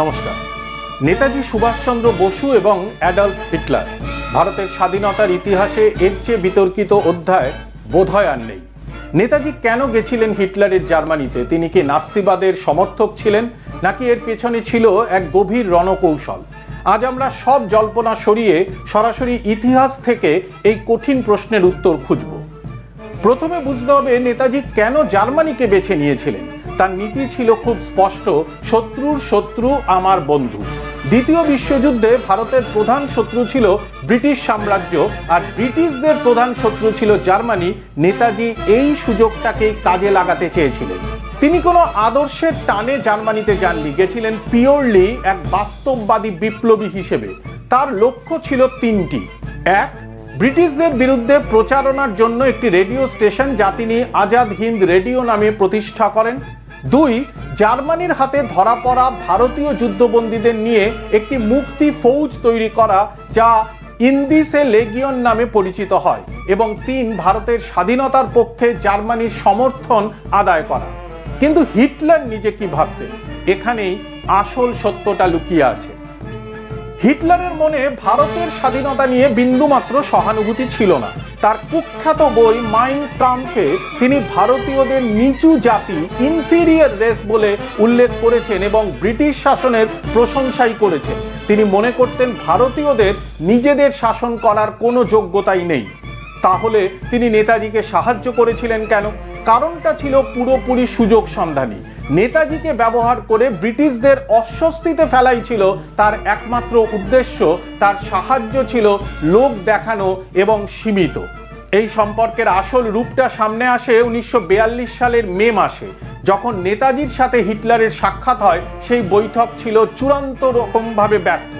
নমস্কার। নেতাজি সুভাষচন্দ্র বসু এবং Adolf Hitler ভারতের স্বাধীনতার ইতিহাসে এর চেয়ে বিতর্কিত অধ্যায় বোধহয় আর নেই। নেতাজি কেন গেছিলেন হিটলারের জার্মানিতে? তিনি কি নাৎসিবাদের সমর্থক ছিলেন, নাকি এর পেছনে ছিল এক গভীর রণকৌশল? আজ আমরা সব জল্পনা সরিয়ে সরাসরি ইতিহাস থেকে এই কঠিন প্রশ্নের উত্তর খুঁজব। প্রথমে বুঝতে হবে নেতাজি কেন জার্মানিকে বেছে নিয়েছিলেন? তার নীতি ছিল খুব স্পষ্ট, শত্রুর শত্রু আমার বন্ধু। দ্বিতীয় বিশ্বযুদ্ধে ভারতের প্রধান শত্রু ছিল ব্রিটিশ সাম্রাজ্য, আর ব্রিটিশদের প্রধান শত্রু ছিল জার্মানি। নেতাজি এই সুযোগটাকে কাজে লাগাতে চেয়েছিলেন। তিনি কোনো আদর্শের টানে জার্মানিতে যাননি, গেছিলেন পিওরলি এক বাস্তববাদী বিপ্লবী হিসেবে। তার লক্ষ্য ছিল তিনটি। এক, ব্রিটিশদের বিরুদ্ধে প্রচারণার জন্য একটি রেডিও স্টেশন যা তিনি আজাদ হিন্দ রেডিও নামে প্রতিষ্ঠা করেন। দুই, জার্মানির হাতে ধরা পড়া ভারতীয় যুদ্ধবন্দীদের নিয়ে একটি মুক্তি ফৌজ তৈরি করা যা ইন্দিসে লেগিয়ন নামে পরিচিত হয় এবং তিন, ভারতের স্বাধীনতার পক্ষে জার্মানির সমর্থন আদায় করা। কিন্তু হিটলার নিজে কি ভাবতেন? এখানেই আসল সত্যটা লুকিয়ে আছে। হিটলারের মনে ভারতের স্বাধীনতা নিয়ে বিন্দুমাত্র সহানুভূতি ছিল না। তার কুখ্যাত বই মাইন্ড ট্রাম্পে তিনি ভারতীয়দের নিচু জাতি ইনফিরিয়ার রেস বলে উল্লেখ করেছেন এবং ব্রিটিশ শাসনের প্রশংসাই করেছেন। তিনি মনে করতেন ভারতীয়দের নিজেদের শাসন করার কোনো যোগ্যতাই নেই। তাহলে তিনি নেতাজিকে সাহায্য করেছিলেন কেন? কারণটা ছিল পুরোপুরি সুযোগ সন্ধানী। নেতাজিকে ব্যবহার করে ব্রিটিশদের অস্বস্তিতে ফেলাই ছিল তার একমাত্র উদ্দেশ্য, তার সাহায্য ছিল লোক দেখানো এবং সীমিত। এই সম্পর্কের আসল রূপটা সামনে আসে উনিশশো সালের মে মাসে, যখন নেতাজির সাথে হিটলারের সাক্ষাৎ হয়, সেই বৈঠক ছিল চূড়ান্ত রকমভাবে ব্যর্থ।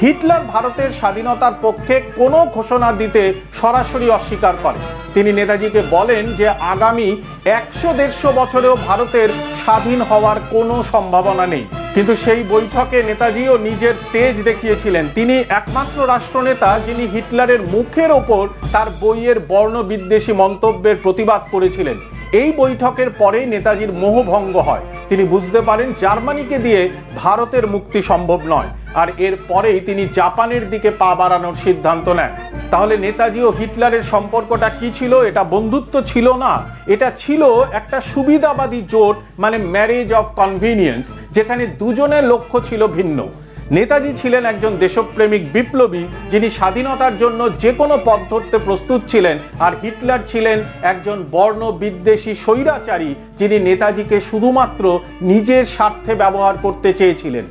হিটলার ভারতের স্বাধীনতার পক্ষে কোনো ঘোষণা দিতে সরাসরি অস্বীকার করেন তিনি নেতাজিকে বলেন যে আগামী একশো দেড়শো বছরেও ভারতের স্বাধীন হওয়ার কোনো সম্ভাবনা নেই। কিন্তু সেই বৈঠকে নেতাজিও নিজের তেজ দেখিয়েছিলেন। তিনি একমাত্র রাষ্ট্রনেতা যিনি হিটলারের মুখের ওপর তার বইয়ের বর্ণবিদ্বেষী মন্তব্যের প্রতিবাদ করেছিলেন। এই বৈঠকের পরেই নেতাজির মোহভঙ্গ হয়। তিনি বুঝতে পারেন জার্মানিকে দিয়ে ভারতের মুক্তি সম্ভব নয়। আর এর পরেই তিনি জাপানের দিকে পা বাড়ানোর সিদ্ধান্ত নেন। তাহলে নেতাজি ও হিটলারের সম্পর্কটা কি ছিল? এটা বন্ধুত্ব ছিল না। এটা ছিল একটা সুবিধাবাদী জোট মানে ম্যারেজ অফ কনভিনিয়েন্স যেখানে দুজনের লক্ষ্য ছিল ভিন্ন। নেতাজি ছিলেন একজন দেশপ্রেমিক বিপ্লবী, যিনি স্বাধীনতার জন্য যে কোনো পথ ধরতে প্রস্তুত ছিলেন, আর হিটলার ছিলেন একজন বর্ণ বিদ্বেষী স্বৈরাচারী, যিনি নেতাজিকে শুধুমাত্র নিজের স্বার্থে ব্যবহার করতে চেয়েছিলেন।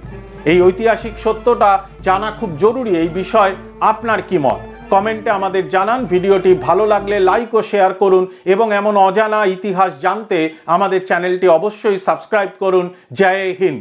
এই ঐতিহাসিক সত্যটা জানা খুব জরুরি, এই বিষয় আপনার কি মত? কমেন্টে আমাদের জানান, ভিডিওটি ভালো লাগলে লাইক ও শেয়ার করুন এবং এমন অজানা ইতিহাস জানতে আমাদের চ্যানেলটি অবশ্যই সাবস্ক্রাইব করুন। জয় হিন্দ।